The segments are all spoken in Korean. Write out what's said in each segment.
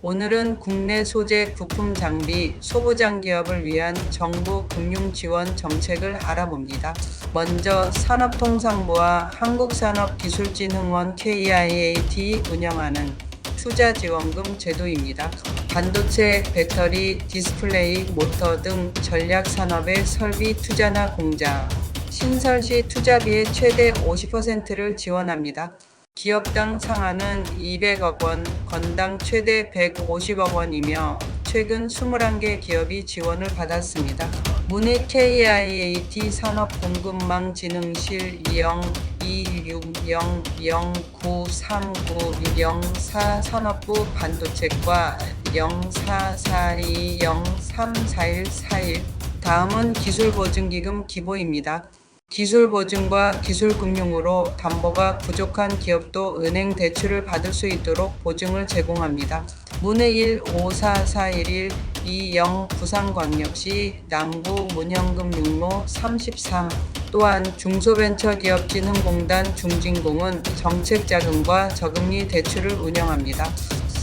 오늘은 국내 소재 부품 장비 소부장 기업을 위한 정부 금융 지원 정책을 알아봅니다. 먼저 산업통상부와 한국산업기술진흥원 KIAT 운영하는 투자 지원금 제도입니다. 반도체, 배터리, 디스플레이, 모터 등 전략 산업의 설비 투자나 공장, 신설 시 투자비의 최대 50%를 지원합니다. 기업당 상한은 200억 원, 건당 최대 150억 원이며 최근 21개 기업이 지원을 받았습니다. 문해 KIAT 산업공급망진흥실 0260093904 산업부 반도체과 0442034141 다음은 기술보증기금 기보입니다. 기술 보증과 기술 금융으로 담보가 부족한 기업도 은행 대출을 받을 수 있도록 보증을 제공합니다. 문해 1 54411 20 부산광역시 남구 문현금 육로 33 또한 중소벤처기업진흥공단 중진공은 정책자금과 저금리 대출을 운영합니다.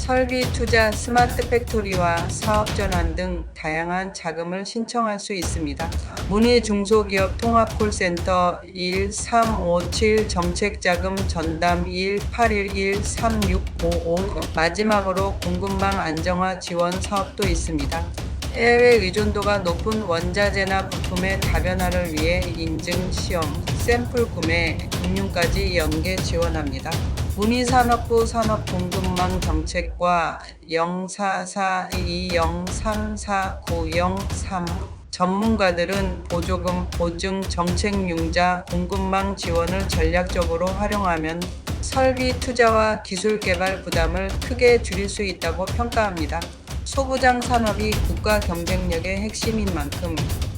설비 투자 스마트 팩토리와 사업 전환 등 다양한 자금을 신청할 수 있습니다. 문의 중소기업 통합 콜센터 1357 정책자금 전담 18113655 마지막으로 공급망 안정화 지원 사업도 있습니다. 해외 의존도가 높은 원자재나 부품의 다변화를 위해 인증 시험, 샘플 구매, 금융까지 연계 지원합니다. 문희산업부 산업공급망 정책과 0442034903 전문가들은 보조금, 보증, 정책융자, 공급망 지원을 전략적으로 활용하면 설비 투자와 기술 개발 부담을 크게 줄일 수 있다고 평가합니다. 소부장 산업이 국가 경쟁력의 핵심인 만큼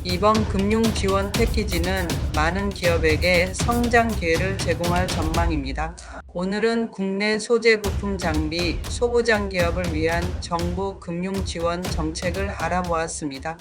이번 금융 지원 패키지는 많은 기업에게 성장 기회를 제공할 전망입니다. 오늘은 국내 소재 부품 장비 소부장 기업을 위한 정부 금융 지원 정책을 알아보았습니다.